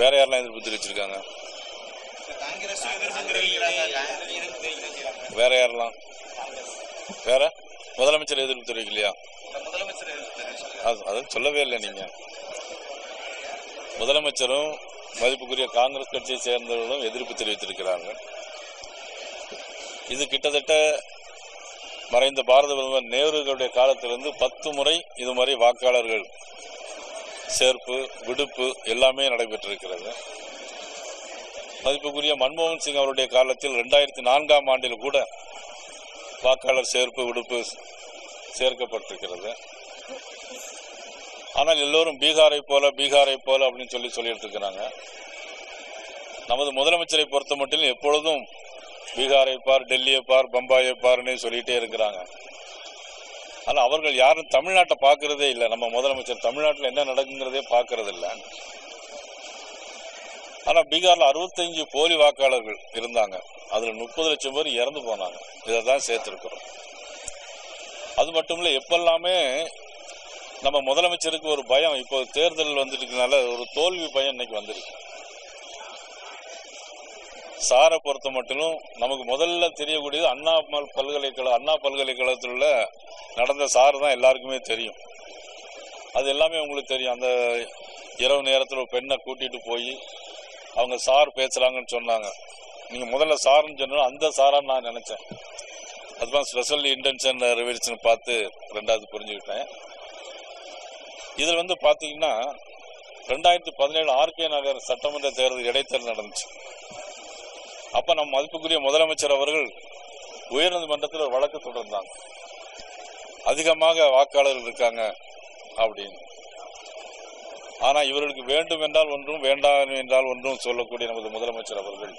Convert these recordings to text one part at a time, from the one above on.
வேற யாரெல்லாம் எதிர்ப்பு தெரிவிச்சிருக்காங்க? வேற யாரெல்லாம்? வேற? முதலமைச்சர் எதிர்ப்பு தெரிவிக்கலையா? அது அது சொல்லவே இல்லை நீங்க? முதலமைச்சரும் மதிப்புக்குரிய காங்கிரஸ் கட்சியை சேர்ந்தவர்களும் எதிர்ப்பு தெரிவித்திருக்கிறாங்க. இது கிட்டத்தட்ட மறைந்த பாரத பிரதமர் நேருகளுடைய காலத்திலிருந்து பத்து முறை இது மாதிரி வாக்காளர்கள் சேர்ப்பு விடுப்பு எல்லாமே நடைபெற்றிருக்கிறது. மதிப்புக்குரிய மன்மோகன் சிங் அவருடைய காலத்தில் ரெண்டாயிரத்தி நான்காம் ஆண்டில் கூட வாக்காளர் சேர்ப்பு விடுப்பு சேர்க்கப்பட்டிருக்கிறது. ஆனால் எல்லோரும் பீகாரை போல பீகாரை போல அப்படின்னு சொல்லி சொல்லிட்டு இருக்கிறாங்க நமது முதலமைச்சரை பொறுத்த மட்டும் எப்பொழுதும் பீகாரை பார் டெல்லியை பார் பம்பாயை பார்னு சொல்லிட்டே இருக்கிறாங்க. ஆனால் அவர்கள் யாரும் தமிழ்நாட்டை பார்க்கறதே இல்லை. நம்ம முதலமைச்சர் தமிழ்நாட்டில் என்ன நடக்குங்கிறதே பார்க்கறது இல்லை ஆனால் பீகாரில் அறுபத்தஞ்சு போலி வாக்காளர்கள் இருந்தாங்க. அதில் முப்பது லட்சம் பேர் இறந்து போனாங்க. இதை தான் சேர்த்துருக்குறோம். அது மட்டும் இல்லை எப்பெல்லாமே நம்ம முதலமைச்சருக்கு ஒரு பயம். இப்போ தேர்தல் வந்துட்டுனால ஒரு தோல்வி பயம் இன்னைக்கு வந்துருக்கு. சாரை பொறுத்த மட்டும் நமக்கு முதல்ல தெரியக்கூடியது அண்ணா மல் பல்கலைக்கழக அண்ணா பல்கலைக்கழகத்தில் உள்ள நடந்த சார் தான் எல்லாருக்குமே தெரியும். அது எல்லாமே உங்களுக்கு தெரியும். அந்த இரவு நேரத்தில் ஒரு பெண்ணை கூட்டிகிட்டு போய் அவங்க சார் பேசுகிறாங்கன்னு சொன்னாங்க. நீங்கள் முதல்ல சார்னு சொன்னால் அந்த சாரான்னு நான் நினச்சேன். அதுதான் ஸ்பெஷல் இன்டென்ஷன் ரிவர்ஷன் பார்த்து ரெண்டாவது புரிஞ்சுக்கிட்டேன். இதில் வந்து பார்த்தீங்கன்னா ரெண்டாயிரத்தி பதினேழு ஆர்கே நகர் சட்டமன்ற தேர்தல் இடைத்தேர்தல் நடந்துச்சு. அப்ப நம்ம மதிப்புக்குரிய முதலமைச்சர் அவர்கள் உயர்நீதிமன்றத்தில் ஒரு வழக்கு தொடர்ந்தாங்க. அதிகமாக வாக்காளர்கள் இருக்காங்க அப்படின்னு. ஆனா இவர்களுக்கு வேண்டும் என்றால் ஒன்றும் வேண்டாம் என்றால் ஒன்றும் சொல்லக்கூடிய நமது முதலமைச்சர் அவர்கள்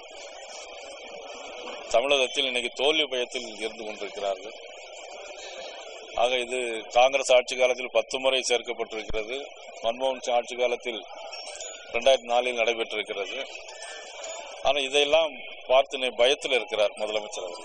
தமிழகத்தில் இன்னைக்கு தோல்வி பயத்தில் இருந்து கொண்டிருக்கிறார்கள். ஆக இது காங்கிரஸ் ஆட்சி காலத்தில் பத்து முறை சேர்க்கப்பட்டிருக்கிறது. மன்மோகன் சிங் ஆட்சி காலத்தில் ரெண்டாயிரத்தி நாலில் நடைபெற்றிருக்கிறது. ஆனால் இதையெல்லாம் பார்த்து பயத்தில் இருக்கிறார் முதலமைச்சர் அவர்கள்.